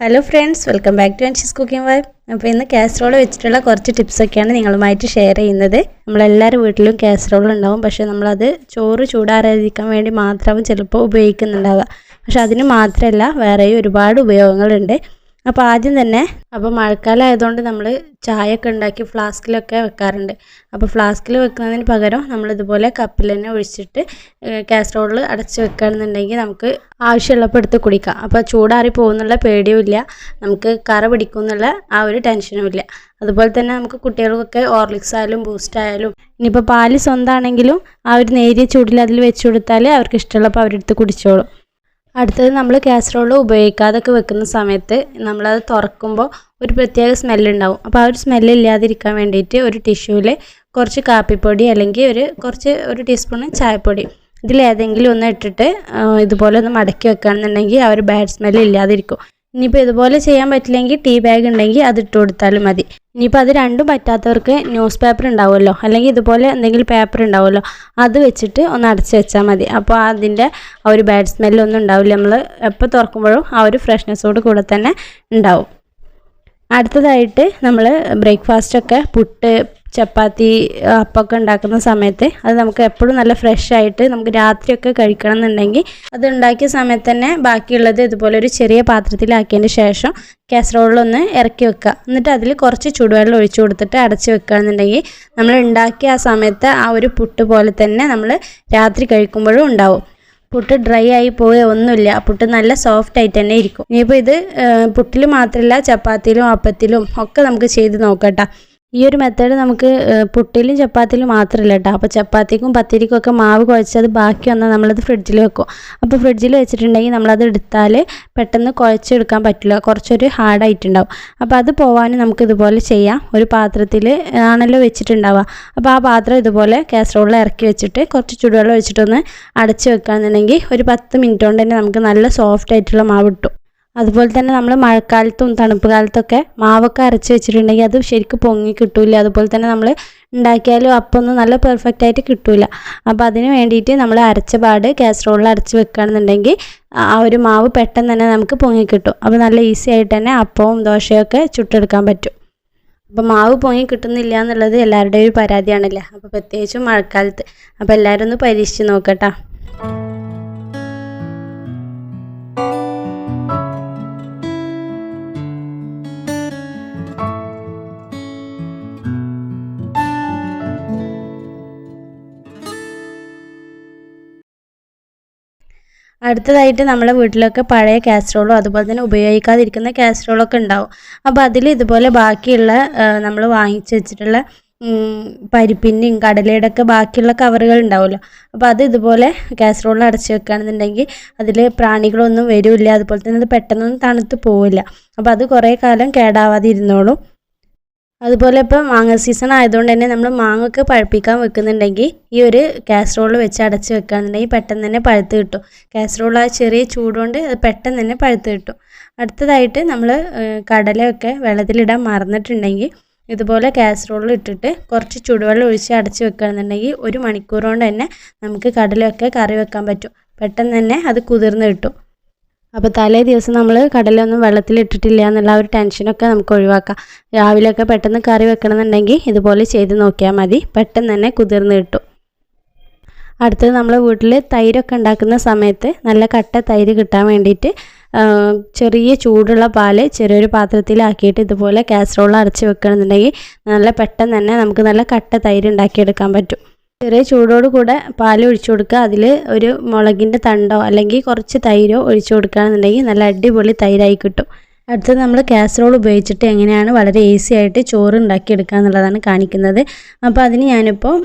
Hello friends welcome back to Anshi's cooking vibe അപ്പോൾ ഇന്ന് casserole വെച്ചിട്ടുള്ള കുറച്ച് ടിപ്സൊക്കെയാണ് നിങ്ങളുമായിട്ട് ഷെയർ ചെയ്യുന്നത്. നമ്മളെല്ലാവരും വീട്ടിലും കാസറോൾ ഉണ്ടാവും. പക്ഷേ നമ്മളത് ചോറ് ചൂടാറാതിരിക്കാൻ വേണ്ടി മാത്രമാവും ചിലപ്പോൾ ഉപയോഗിക്കുന്നുണ്ടാവുക. പക്ഷേ അതിന് മാത്രമല്ല വേറെയും ഒരുപാട് ഉപയോഗങ്ങളുണ്ട്. അപ്പോൾ ആദ്യം തന്നെ അപ്പോൾ മഴക്കാലം ആയതുകൊണ്ട് നമ്മൾ ചായയൊക്കെ ഉണ്ടാക്കി ഫ്ലാസ്കിലൊക്കെ വെക്കാറുണ്ട്. അപ്പോൾ ഫ്ലാസ്കിൽ വെക്കുന്നതിന് പകരം നമ്മൾ ഇതുപോലെ കപ്പിൽ തന്നെ ഒഴിച്ചിട്ട് കാസറോളിൽ അടച്ച് വെക്കുകയാണെന്നുണ്ടെങ്കിൽ നമുക്ക് ആവശ്യമുള്ളപ്പോൾ എടുത്ത് കുടിക്കാം. അപ്പോൾ ചൂടാറി പോകുന്നുള്ള പേടിയുമില്ല. നമുക്ക് കറ പിടിക്കും എന്നുള്ള ആ ഒരു ടെൻഷനുമില്ല. അതുപോലെ തന്നെ നമുക്ക് കുട്ടികൾക്കൊക്കെ ഓർലിക്സ് ആയാലും ബൂസ്റ്റ് ആയാലും ഇനിയിപ്പോൾ പാൽ സ്വന്തമാണെങ്കിലും ആ ഒരു നേരിയ ചൂടിൽ അതിൽ വെച്ച് കൊടുത്താൽ അവർക്ക് ഇഷ്ടമുള്ളപ്പോൾ അവരെടുത്ത് കുടിച്ചോളും. അടുത്തത് നമ്മൾ കാസറോൾ ഉപയോഗിക്കാതൊക്കെ വെക്കുന്ന സമയത്ത് നമ്മളത് തുറക്കുമ്പോൾ ഒരു പ്രത്യേക സ്മെല്ലുണ്ടാവും അപ്പോൾ ആ ഒരു സ്മെല്ല് ഇല്ലാതിരിക്കാൻ വേണ്ടിയിട്ട് ഒരു ടിഷ്യൂവിൽ കുറച്ച് കാപ്പിപ്പൊടി അല്ലെങ്കിൽ ഒരു കുറച്ച് ഒരു ടീസ്പൂൺ ചായപ്പൊടി ഇതിലേതെങ്കിലും ഒന്ന് ഇട്ടിട്ട് ഇതുപോലെ ഒന്ന് മടക്കി വെക്കുകയാണെന്നുണ്ടെങ്കിൽ ആ ഒരു ബാഡ് സ്മെല്ല് ഇല്ലാതിരിക്കും. ഇനിയിപ്പോൾ ഇതുപോലെ ചെയ്യാൻ പറ്റില്ലെങ്കിൽ ടീ ബാഗ് ഉണ്ടെങ്കിൽ അത് ഇട്ട് കൊടുത്താലും മതി. ഇനിയിപ്പോൾ അത് രണ്ടും പറ്റാത്തവർക്ക് ന്യൂസ് പേപ്പർ ഉണ്ടാവുമല്ലോ? അല്ലെങ്കിൽ ഇതുപോലെ എന്തെങ്കിലും പേപ്പർ ഉണ്ടാവുമല്ലോ? അത് വെച്ചിട്ട് ഒന്ന് അടച്ച് വെച്ചാൽ മതി. അപ്പോൾ അതിന്റെ ആ ഒരു ബാഡ് സ്മെല്ലൊന്നും ഉണ്ടാവില്ല. നമ്മൾ എപ്പോൾ തുറക്കുമ്പോഴും ആ ഒരു ഫ്രഷ്നെസ്സോട് കൂടെ തന്നെ ഉണ്ടാവും. അടുത്തതായിട്ട് നമ്മൾ ബ്രേക്ക്ഫാസ്റ്റൊക്കെ പുട്ട് ചപ്പാത്തി അപ്പമൊക്കെ ഉണ്ടാക്കുന്ന സമയത്ത് അത് നമുക്ക് എപ്പോഴും നല്ല ഫ്രഷ് ആയിട്ട് നമുക്ക് രാത്രിയൊക്കെ കഴിക്കണം എന്നുണ്ടെങ്കിൽ അത് ഉണ്ടാക്കിയ സമയത്ത് തന്നെ ബാക്കിയുള്ളത് ഇതുപോലെ ഒരു ചെറിയ പാത്രത്തിലാക്കിയതിന് ശേഷം കാസറോളിലൊന്ന് ഇറക്കി വെക്കുക. എന്നിട്ട് അതിൽ കുറച്ച് ചൂടുവെള്ളം ഒഴിച്ചു കൊടുത്തിട്ട് അടച്ച് വെക്കുകയാണെന്നുണ്ടെങ്കിൽ നമ്മൾ ഉണ്ടാക്കിയ ആ സമയത്ത് ആ ഒരു പുട്ട് പോലെ തന്നെ നമ്മൾ രാത്രി കഴിക്കുമ്പോഴും ഉണ്ടാവും. പുട്ട് ഡ്രൈ ആയി പോവുക ഒന്നുമില്ല. പുട്ട് നല്ല സോഫ്റ്റ് ആയിട്ട് തന്നെ ഇരിക്കും. ഇനിയിപ്പോൾ ഇത് പുട്ടിൽ മാത്രമല്ല ചപ്പാത്തിയിലും അപ്പത്തിലും ഒക്കെ നമുക്ക് ചെയ്ത് നോക്കട്ടോ ഈ ഒരു മെത്തേഡ് നമുക്ക് പുട്ടിലും ചപ്പാത്തിയിലും മാത്രമല്ല കേട്ടോ അപ്പോൾ ചപ്പാത്തിക്കും പത്തിരിക്കും ഒക്കെ മാവ് കുഴച്ചത് ബാക്കി വന്നാൽ നമ്മളത് ഫ്രിഡ്ജിൽ വെക്കും. അപ്പോൾ ഫ്രിഡ്ജിൽ വെച്ചിട്ടുണ്ടെങ്കിൽ നമ്മളത് എടുത്താൽ പെട്ടെന്ന് കുഴച്ചെടുക്കാൻ പറ്റില്ല. കുറച്ചൊരു ഹാർഡായിട്ടുണ്ടാവും അപ്പോൾ അത് പോവാൻ നമുക്ക് ഇതുപോലെ ചെയ്യാം. ഒരു പാത്രത്തിൽ ആണല്ലോ വെച്ചിട്ടുണ്ടാവുക. അപ്പോൾ ആ പാത്രം ഇതുപോലെ കാസറോളിൽ ഇറക്കി വെച്ചിട്ട് കുറച്ച് ചൂടുവെള്ളം ഒഴിച്ചിട്ടൊന്ന് അടച്ച് വെക്കുകയാണെന്നുണ്ടെങ്കിൽ ഒരു പത്ത് മിനിറ്റ് കൊണ്ട് തന്നെ നമുക്ക് നല്ല സോഫ്റ്റ് ആയിട്ടുള്ള മാവ് കിട്ടും. അതുപോലെ തന്നെ നമ്മൾ മഴക്കാലത്തും തണുപ്പ് കാലത്തൊക്കെ മാവൊക്കെ അരച്ച് വെച്ചിട്ടുണ്ടെങ്കിൽ അത് ശരിക്കും പൊങ്ങി കിട്ടില്ല അതുപോലെ തന്നെ നമ്മൾ ഉണ്ടാക്കിയാലും അപ്പൊന്നും നല്ല പെർഫെക്റ്റ് ആയിട്ട് കിട്ടൂല. അപ്പോൾ അതിന് വേണ്ടിയിട്ട് നമ്മൾ അരച്ച പാട് കാസറോളിൽ അരച്ച് വെക്കുകയാണെന്നുണ്ടെങ്കിൽ ആ ഒരു മാവ് പെട്ടെന്ന് തന്നെ നമുക്ക് പൊങ്ങി കിട്ടും. അപ്പോൾ നല്ല ഈസി ആയിട്ട് തന്നെ അപ്പവും ദോശയൊക്കെ ചുട്ടെടുക്കാൻ പറ്റും. അപ്പോൾ മാവ് പൊങ്ങി കിട്ടുന്നില്ല എന്നുള്ളത് എല്ലാവരുടെയും ഒരു പരാതിയാണല്ലേ. അപ്പോൾ പ്രത്യേകിച്ചും മഴക്കാലത്ത്. അപ്പോൾ എല്ലാവരും ഒന്ന് പരീക്ഷിച്ച് നോക്കട്ടോ അടുത്തതായിട്ട് നമ്മുടെ വീട്ടിലൊക്കെ പഴയ കാസ്ട്രോളും അതുപോലെ തന്നെ ഉപയോഗിക്കാതിരിക്കുന്ന കാസ്ട്രോളൊക്കെ ഉണ്ടാവും. അപ്പോൾ അതിൽ ഇതുപോലെ ബാക്കിയുള്ള നമ്മൾ വാങ്ങിച്ചു വെച്ചിട്ടുള്ള പരിപ്പിന്റെയും കടലയുടെ ഒക്കെ ബാക്കിയുള്ള കവറുകൾ ഉണ്ടാവുമല്ലോ. അപ്പോൾ അത് ഇതുപോലെ കാസ്ട്രോളിൽ അടച്ച് വെക്കുകയാണെന്നുണ്ടെങ്കിൽ അതിൽ പ്രാണികളൊന്നും വരില്ല. അതുപോലെ തന്നെ അത് പെട്ടെന്നൊന്നും തണുത്ത് പോവില്ല. അപ്പോൾ അത് കുറേ കാലം കേടാവാതെ ഇരുന്നോളും അതുപോലെ ഇപ്പം മാങ്ങ സീസൺ ആയതുകൊണ്ട് തന്നെ നമ്മൾ മാങ്ങ ഒക്കെ പഴുപ്പിക്കാൻ വെക്കുന്നുണ്ടെങ്കിൽ ഈ ഒരു കാസറോൾ വെച്ച് അടച്ച് വെക്കുകയാണെന്നുണ്ടെങ്കിൽ പെട്ടെന്ന് തന്നെ പഴുത്ത് കിട്ടും. കാസറോൾ ആ ചെറിയ ചൂടുകൊണ്ട് പെട്ടെന്ന് തന്നെ പഴുത്ത് കിട്ടും. അടുത്തതായിട്ട് നമ്മൾ കടലയൊക്കെ വെള്ളത്തിലിടാൻ മറന്നിട്ടുണ്ടെങ്കിൽ ഇതുപോലെ കാസറോളിൽ ഇട്ടിട്ട് കുറച്ച് ചൂടുവെള്ളം ഒഴിച്ച് അടച്ച് വെക്കുകയാണെന്നുണ്ടെങ്കിൽ ഒരു മണിക്കൂർ കൊണ്ട് തന്നെ നമുക്ക് കടലയൊക്കെ കറി വെക്കാൻ പറ്റും. പെട്ടെന്ന് തന്നെ അത് കുതിർന്ന് കിട്ടും. അപ്പോൾ തലേ ദിവസം നമ്മൾ കടലൊന്നും വെള്ളത്തിലിട്ടിട്ടില്ല എന്നുള്ള ഒരു ടെൻഷനൊക്കെ നമുക്ക് ഒഴിവാക്കാം. രാവിലെയൊക്കെ പെട്ടെന്ന് കറി വെക്കണമെന്നുണ്ടെങ്കിൽ ഇതുപോലെ ചെയ്ത് നോക്കിയാൽ മതി. പെട്ടെന്ന് തന്നെ കുതിർന്ന് കിട്ടും. അടുത്തത് നമ്മൾ വീട്ടിൽ തൈരൊക്കെ ഉണ്ടാക്കുന്ന സമയത്ത് നല്ല കട്ട തൈര് കിട്ടാൻ വേണ്ടിയിട്ട് ചെറിയ ചൂടുള്ള പാൽ ചെറിയൊരു പാത്രത്തിലാക്കിയിട്ട് ഇതുപോലെ കാസറോൾ അരച്ച് വെക്കണമെന്നുണ്ടെങ്കിൽ നല്ല പെട്ടെന്ന് തന്നെ നമുക്ക് നല്ല കട്ട തൈര് ഉണ്ടാക്കിയെടുക്കാൻ പറ്റും. ചെറിയ ചൂടോട് കൂടെ പാൽ ഒഴിച്ചു കൊടുക്കുക. അതിൽ ഒരു മുളകിന്റെ തണ്ടോ അല്ലെങ്കിൽ കുറച്ച് തൈരോ ഒഴിച്ചു കൊടുക്കുകയാണെന്നുണ്ടെങ്കിൽ നല്ല അടിപൊളി തൈരായി കിട്ടും. അടുത്തത് നമ്മൾ കാസറോൾ ഉപയോഗിച്ചിട്ട് എങ്ങനെയാണ് വളരെ ഈസി ആയിട്ട് ചോറ് ഉണ്ടാക്കിയെടുക്കുക എന്നുള്ളതാണ് കാണിക്കുന്നത്. അപ്പോൾ അതിന് ഞാനിപ്പോൾ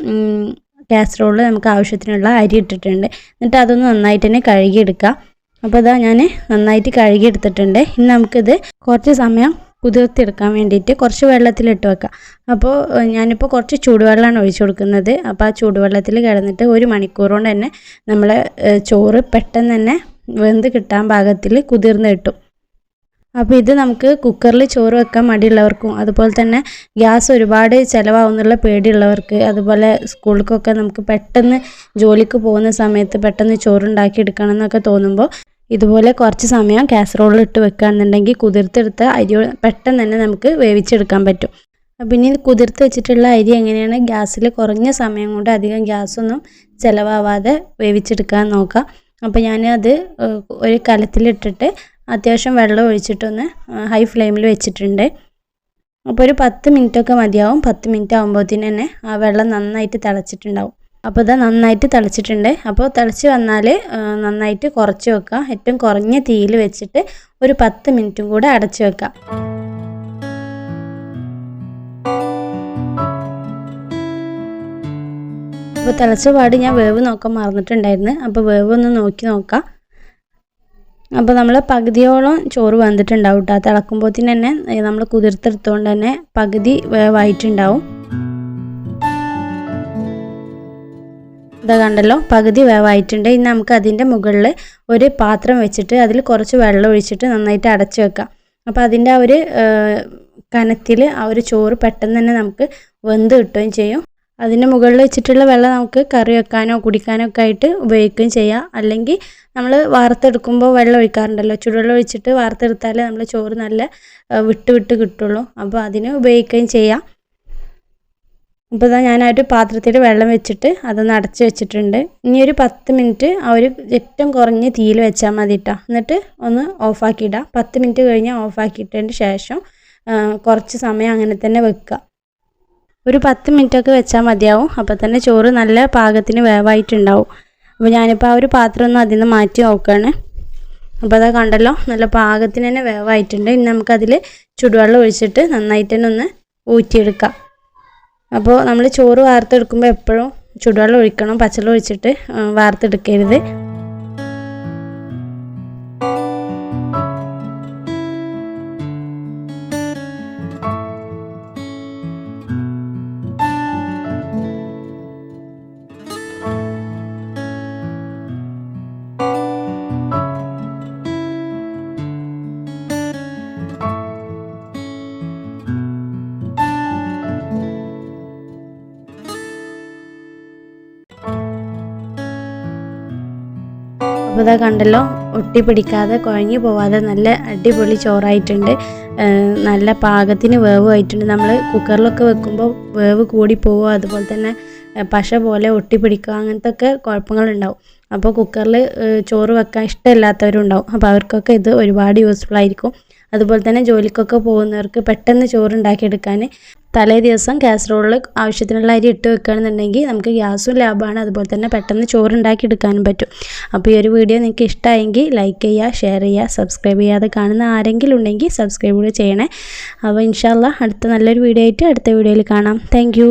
കാസറോളിൽ നമുക്ക് ആവശ്യത്തിനുള്ള അരി ഇട്ടിട്ടുണ്ട്. എന്നിട്ട് അതൊന്ന് നന്നായിട്ട് തന്നെ കഴുകിയെടുക്കുക. അപ്പോൾ ഇതാ ഞാൻ നന്നായിട്ട് കഴുകിയെടുത്തിട്ടുണ്ട്. ഇനി നമുക്കിത് കുറച്ച് സമയം കുതിർത്തിയെടുക്കാൻ വേണ്ടിയിട്ട് കുറച്ച് വെള്ളത്തിലിട്ട് വെക്കുക. അപ്പോൾ ഞാനിപ്പോൾ കുറച്ച് ചൂടുവെള്ളമാണ് ഒഴിച്ചു കൊടുക്കുന്നത്. അപ്പോൾ ആ ചൂടുവെള്ളത്തിൽ കിടന്നിട്ട് ഒരു മണിക്കൂർ കൊണ്ട് തന്നെ നമ്മളെ ചോറ് പെട്ടെന്ന് തന്നെ വെന്ത് കിട്ടാൻ പാകത്തിൽ കുതിർന്ന് കിട്ടും. അപ്പോൾ ഇത് നമുക്ക് കുക്കറിൽ ചോറ് വെക്കാൻ മടിയുള്ളവർക്കും അതുപോലെ തന്നെ ഗ്യാസ് ഒരുപാട് ചിലവാകുന്നുള്ള പേടിയുള്ളവർക്ക് അതുപോലെ സ്കൂളിലേക്കൊക്കെ നമുക്ക് പെട്ടെന്ന് ജോലിക്ക് പോകുന്ന സമയത്ത് പെട്ടെന്ന് ചോറുണ്ടാക്കി എടുക്കണം എന്നൊക്കെ തോന്നുമ്പോൾ ഇതുപോലെ കുറച്ച് സമയം കാസറോളിൽ ഇട്ട് വെക്കുകയാണെന്നുണ്ടെങ്കിൽ കുതിർത്തെടുത്ത അരി പെട്ടെന്ന് തന്നെ നമുക്ക് വേവിച്ചെടുക്കാൻ പറ്റും. പിന്നെ കുതിർത്ത് വെച്ചിട്ടുള്ള അരി എങ്ങനെയാണ്? ഗ്യാസിൽ കുറഞ്ഞ സമയം കൊണ്ട് അധികം ഗ്യാസൊന്നും ചിലവാവാതെ വേവിച്ചെടുക്കാൻ നോക്കാം. അപ്പോൾ ഞാനത് ഒരു കലത്തിലിട്ടിട്ട് അത്യാവശ്യം വെള്ളം ഒഴിച്ചിട്ടൊന്ന് ഹൈ ഫ്ലെയിമിൽ വെച്ചിട്ടുണ്ട്. അപ്പോൾ ഒരു പത്ത് മിനിറ്റൊക്കെ മതിയാവും. പത്ത് മിനിറ്റ് ആകുമ്പോഴത്തേന് തന്നെ ആ വെള്ളം നന്നായിട്ട് തിളച്ചിട്ടുണ്ടാവും. അപ്പോൾ ഇത് നന്നായിട്ട് തിളച്ചിട്ടുണ്ട്. അപ്പോൾ തിളച്ച് വന്നാൽ നന്നായിട്ട് കുറച്ച് വെക്കുക ഏറ്റവും കുറഞ്ഞ തീയിൽ വെച്ചിട്ട് ഒരു പത്ത് മിനിറ്റും കൂടെ അടച്ചു വെക്കാം. അപ്പോൾ തിളച്ച പാട് ഞാൻ വേവ് നോക്കാൻ മറന്നിട്ടുണ്ടായിരുന്നു. അപ്പോൾ വേവ് ഒന്ന് നോക്കി നോക്കാം. അപ്പോൾ നമ്മൾ പകുതിയോളം ചോറ് വന്നിട്ടുണ്ടാവും കേട്ടോ തിളക്കുമ്പോഴത്തേന് തന്നെ നമ്മൾ കുതിർത്തെടുത്തുകൊണ്ട് തന്നെ പകുതി വേവായിട്ടുണ്ടാവും. ഇതാ കണ്ടല്ലോ പകുതി വേവായിട്ടുണ്ട്. ഇനി നമുക്ക് അതിന്റെ മുകളിൽ ഒരു പാത്രം വെച്ചിട്ട് അതിൽ കുറച്ച് വെള്ളം ഒഴിച്ചിട്ട് നന്നായിട്ട് അടച്ചു വെക്കാം. അപ്പോൾ അതിന്റെ ആ ഒരു കനത്തിൽ ആ ഒരു ചോറ് പെട്ടെന്ന് തന്നെ നമുക്ക് വെന്ത് കിട്ടുകയും ചെയ്യും. അതിന്റെ മുകളിൽ വെച്ചിട്ടുള്ള വെള്ളം നമുക്ക് കറി വെക്കാനോ കുടിക്കാനോ ഒക്കെ ആയിട്ട് ഉപയോഗിക്കുകയും ചെയ്യാം. അല്ലെങ്കിൽ നമ്മൾ വാർത്തെടുക്കുമ്പോൾ വെള്ളം ഒഴിക്കാറുണ്ടല്ലോ. ചുടുവെള്ളം ഒഴിച്ചിട്ട് വാർത്തെടുത്താൽ നമ്മൾ ചോറ് നല്ല വിട്ട് വിട്ട് കിട്ടുള്ളൂ. അപ്പോൾ അതിന് ഉപയോഗിക്കുകയും ചെയ്യാം. അപ്പോൾ ഇതാ ഒരു പാത്രത്തിൽ വെള്ളം വെച്ചിട്ട് അതൊന്ന് അടച്ച് വെച്ചിട്ടുണ്ട്. ഇനി ഒരു പത്ത് മിനിറ്റ് ആ ഒരു ഏറ്റവും കുറഞ്ഞ തീയിൽ വെച്ചാൽ മതി കേട്ടോ എന്നിട്ട് ഒന്ന് ഓഫാക്കിയിടാം. പത്ത് മിനിറ്റ് കഴിഞ്ഞ് ഓഫാക്കിയിട്ടതിന് ശേഷം കുറച്ച് സമയം അങ്ങനെ തന്നെ വെക്കുക. ഒരു പത്ത് മിനിറ്റൊക്കെ വെച്ചാൽ മതിയാവും. അപ്പോൾ തന്നെ ചോറ് നല്ല പാകത്തിന് വേവായിട്ടുണ്ടാവും. അപ്പോൾ ഞാനിപ്പോൾ ആ ഒരു പാത്രം ഒന്ന് അതിൽ നിന്ന് മാറ്റി നോക്കുകയാണ് അപ്പോൾ അതാ കണ്ടല്ലോ നല്ല പാകത്തിന് തന്നെ വേവായിട്ടുണ്ട്. ഇനി നമുക്കതിൽ ചുടുവെള്ളം ഒഴിച്ചിട്ട് നന്നായിട്ട് തന്നെ ഒന്ന് ഊറ്റിയെടുക്കാം. അപ്പോൾ നമ്മൾ ചോറ് വാർത്തെടുക്കുമ്പോൾ എപ്പോഴും ചുടുവെള്ളം ഒഴിക്കണം പച്ചവെള്ളം ഒഴിച്ചിട്ട് വാർത്തെടുക്കരുത്. അപ്പോൾ ഇതാ കണ്ടല്ലോ ഒട്ടി പിടിക്കാതെ കുഴങ്ങി പോവാതെ നല്ല അടിപൊളി ചോറായിട്ടുണ്ട്. നല്ല പാകത്തിന് വേവ് ആയിട്ടുണ്ട് നമ്മൾ കുക്കറിലൊക്കെ വെക്കുമ്പോൾ വേവ് കൂടി പോവുക അതുപോലെ തന്നെ പശ പോലെ ഒട്ടി പിടിക്കുക അങ്ങനത്തെ ഒക്കെ കുഴപ്പങ്ങളുണ്ടാവും അപ്പോൾ കുക്കറിൽ ചോറ് വെക്കാൻ ഇഷ്ടമില്ലാത്തവരും ഉണ്ടാവും അപ്പോൾ അവർക്കൊക്കെ ഇത് ഒരുപാട് യൂസ്ഫുൾ ആയിരിക്കും. അതുപോലെ തന്നെ ജോലിക്കൊക്കെ പോകുന്നവർക്ക് പെട്ടെന്ന് ചോറുണ്ടാക്കിയെടുക്കാൻ തലേ ദിവസം കാസറോളിൽ ആവശ്യത്തിനുള്ള അരി ഇട്ട് വെക്കുകയാണെന്നുണ്ടെങ്കിൽ നമുക്ക് ഗ്യാസും ലാഭമാണ്. അതുപോലെ തന്നെ പെട്ടെന്ന് ചോറുണ്ടാക്കി എടുക്കാനും പറ്റും. അപ്പോൾ ഈ ഒരു വീഡിയോ നിങ്ങൾക്ക് ഇഷ്ടമായെങ്കിൽ ലൈക്ക് ചെയ്യുക ഷെയർ ചെയ്യുക സബ്സ്ക്രൈബ് ചെയ്യാതെ കാണുന്ന ആരെങ്കിലും ഉണ്ടെങ്കിൽ സബ്സ്ക്രൈബ് കൂടെ ചെയ്യണേ. അപ്പോൾ ഇൻഷാല്ല അടുത്ത നല്ലൊരു വീഡിയോ ആയിട്ട് അടുത്ത വീഡിയോയിൽ കാണാം. താങ്ക്